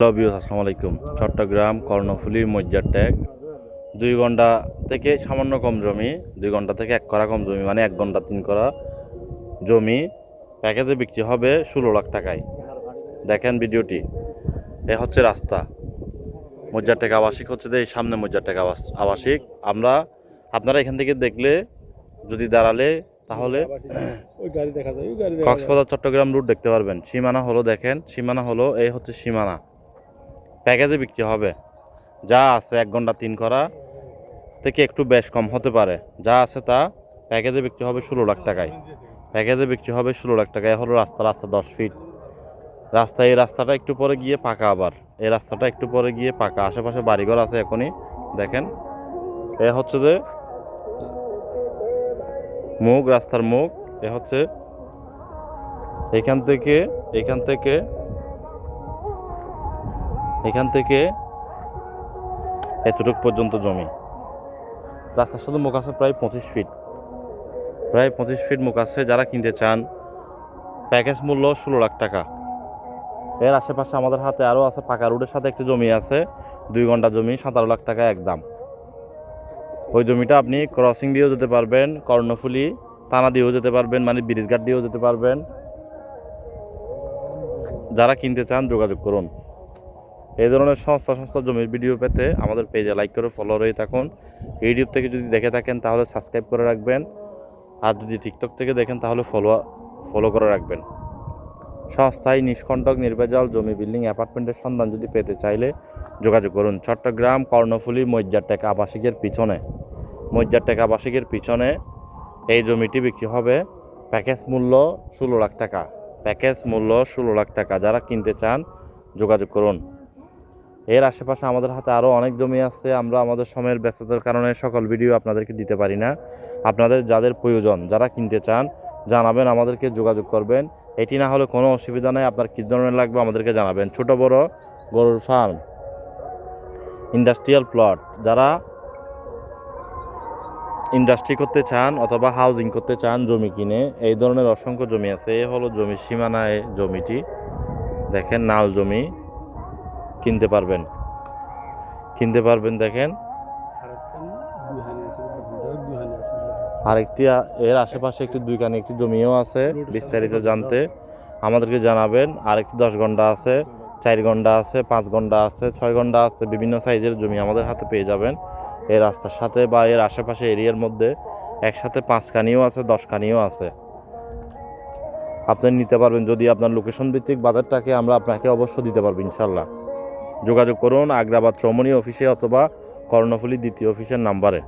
Hello বিউস আসসালামু আলাইকুম। চট্টগ্রাম কর্ণফুলী মজ্জার ট্যাগ। দুই ঘণ্টা থেকে সামান্য কম জমি দুই ঘণ্টা থেকে এক করা কম জমি মানে এক ঘণ্টা তিন করা জমি প্যাকেজে বিক্রি হবে ষোলো লাখ টাকায়। দেখেন ভিডিওটি এ হচ্ছে রাস্তা। মজ্জার ট্যাগ আবাসিক হচ্ছে যে এই সামনে মজ্জার ট্যাগ আবাস আবাসিক। আমরা আপনারা এখান থেকে দেখলে যদি দাঁড়ালে তাহলে কক্সবাজার চট্টগ্রাম রুট দেখতে পারবেন। সীমানা হলো দেখেন সীমানা হলো এই হচ্ছে সীমানা। প্যাকেজে বিক্রি হবে। যা আছে এক ঘণ্টা তিন করা থেকে একটু বেশ কম হতে পারে। যা আছে তা প্যাকেজে বিক্রি হবে ষোলো লাখ টাকায়। প্যাকেজে বিক্রি হবে ষোলো লাখ টাকায়। হলো রাস্তা রাস্তা দশ ফিট। রাস্তা, এই রাস্তাটা একটু পরে গিয়ে পাকা আবার। এই রাস্তাটা একটু পরে গিয়ে পাকা। আশেপাশে বাড়িঘর আছে এখনই। দেখেন। এ হচ্ছে যে মুখ, রাস্তার মুখ। এ হচ্ছে এখান থেকে এখান থেকে এখান থেকে এতটুক পর্যন্ত জমি। রাস্তার সাথে মুখ আছে প্রায় পঁচিশ ফিট প্রায় পঁচিশ ফিট মুখ আছে, যারা কিনতে চান প্যাকেজ মূল্য ষোলো লাখ টাকা। এর আশেপাশে আমাদের হাতে আরও আছে পাকা রোডের সাথে একটি জমি আছে, দুই ঘণ্টা জমি, সতেরো লাখ টাকা একদম ওই জমিটা আপনি ক্রসিং দিয়েও যেতে পারবেন, কর্ণফুলি টানা দিয়েও যেতে পারবেন মানে ব্রিজঘাট দিয়েও যেতে পারবেন। যারা কিনতে চান যোগাযোগ করুন। এই ধরনের সংস্থা সংস্থা জমির ভিডিও পেতে আমাদের পেজে লাইক করে ফলো রয়ে থাকুন। ইউটিউব থেকে যদি দেখে থাকেন, তাহলে সাবস্ক্রাইব করে রাখবেন। আর যদি টিকটক থেকে দেখেন, তাহলে ফলো ফলো করে রাখবেন। সংস্থায় নিষ্কণ্টক নির্ভেজাল জমি বিল্ডিং অ্যাপার্টমেন্টের সন্ধান যদি পেতে চাইলে যোগাযোগ করুন। চট্টগ্রাম, কর্ণফুলী, মজ্জার টেক আবাসিকের পিছনে। মজ্জার টেক আবাসিকের পিছনে এই জমিটি বিক্রি হবে প্যাকেজ মূল্য ষোলো লাখ টাকা। প্যাকেজ মূল্য ষোলো লাখ টাকা। যারা কিনতে চান, যোগাযোগ করুন। এর আশেপাশে আমাদের হাতে আরও অনেক জমি আছে, আমরা আমাদের সময়ের ব্যস্ততার কারণে সকল ভিডিও আপনাদেরকে দিতে পারি না। আপনাদের যাদের প্রয়োজন, যারা কিনতে চান, জানাবেন, আমাদেরকে যোগাযোগ করবেন। এটি না হলে কোনো অসুবিধা নেই, আপনার কী ধরনের লাগবে আমাদেরকে জানাবেন। ছোট, বড় গরুর ফার্ম ইন্ডাস্ট্রিয়াল প্লট যারা ইন্ডাস্ট্রি করতে চান অথবা হাউজিং করতে চান, জমি কিনে, এই ধরনের অসংখ্য জমি আছে। এ হলো জমির সীমানায় জমিটি। দেখেন, নাল জমি। কিনতে পারবেন। কিনতে পারবেন, দেখেন। আরেকটি, এর আশেপাশে একটি দুইখানে, একটি জমিও আছে, বিস্তারিত জানতে। আমাদেরকে জানাবেন, আরেকটি দশ ঘণ্টা আছে, চার ঘণ্টা আছে, পাঁচ ঘণ্টা আছে, ছয় ঘণ্টা আছে, বিভিন্ন সাইজের জমি আমাদের হাতে পেয়ে যাবেন। এই রাস্তার সাথে বা এর আশেপাশে এরিয়ার মধ্যে একসাথে পাঁচখানিও আছে দশ কানিও আছে। আপনি নিতে পারবেন, যদি আপনার লোকেশন ভিত্তিক বাজারটাকে আমরা আপনাকে অবশ্য দিতে পারব ইনশাল্লাহ যোগাযোগ করুন আগ্রাবাদ শ্রমণী অফিসে অথবা কর্ণফুলী দ্বিতীয় অফিসের নাম্বারে।